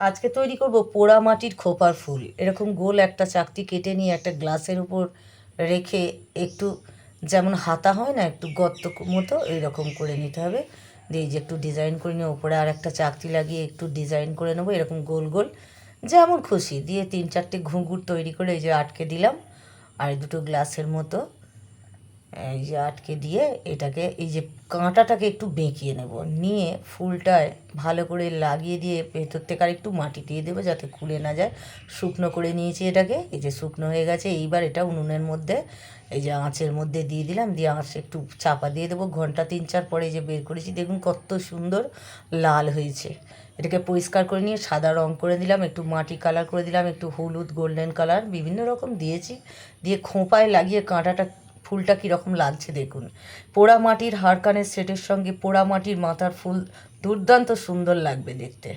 আজকে তৈরি করব পোড়া মাটির খোপার ফুল। এরকম গোল একটা চাকতি কেটে নিয়ে একটা গ্লাসের উপর রেখে একটু যেমন হাতা হয় না, একটু গর্ত মতো এইরকম করে নিতে হবে। দিয়ে যে একটু ডিজাইন করে নিয়ে ওপরে আর একটা চাকতি লাগিয়ে একটু ডিজাইন করে নেব এরকম গোল গোল। যেমন খুশি। দিয়ে তিন চারটে ঘুঙুর তৈরি করে এই যে আটকে দিলাম। আর দুটো গ্লাসের মতো এই যে আটকে দিয়ে এটাকে, এই যে কাঁটাটাকে একটু বেঁকিয়ে নেব। নিয়ে ফুলটায় ভালো করে লাগিয়ে দিয়ে ভেতর থেকে আর একটু মাটি দিয়ে দেবো যাতে খুলে না যায়। শুকনো করে নিয়েছি এটাকে, এই যে শুকনো হয়ে গেছে। এইবার এটা উনুনের মধ্যে, এই যে আঁচের মধ্যে দিয়ে দিলাম। দিয়ে আঁচ একটু চাপা দিয়ে দেবো। ঘণ্টা তিন চার পরে যে বের করেছি, দেখুন কত সুন্দর লাল হয়েছে। এটাকে পরিষ্কার করে নিয়ে সাদা রং করে দিলাম, একটু মাটি কালার করে দিলাম, একটু হলুদ গোল্ডেন কালার বিভিন্ন রকম দিয়েছি। দিয়ে খোঁপায় লাগিয়ে কাঁটাটা ফুলটা কীরকম লাগছে দেখুন। পোড়া মাটির হাড়কানের সেটের সঙ্গে পোড়া মাটির মাথার ফুল দুর্দান্ত সুন্দর লাগবে দেখতে।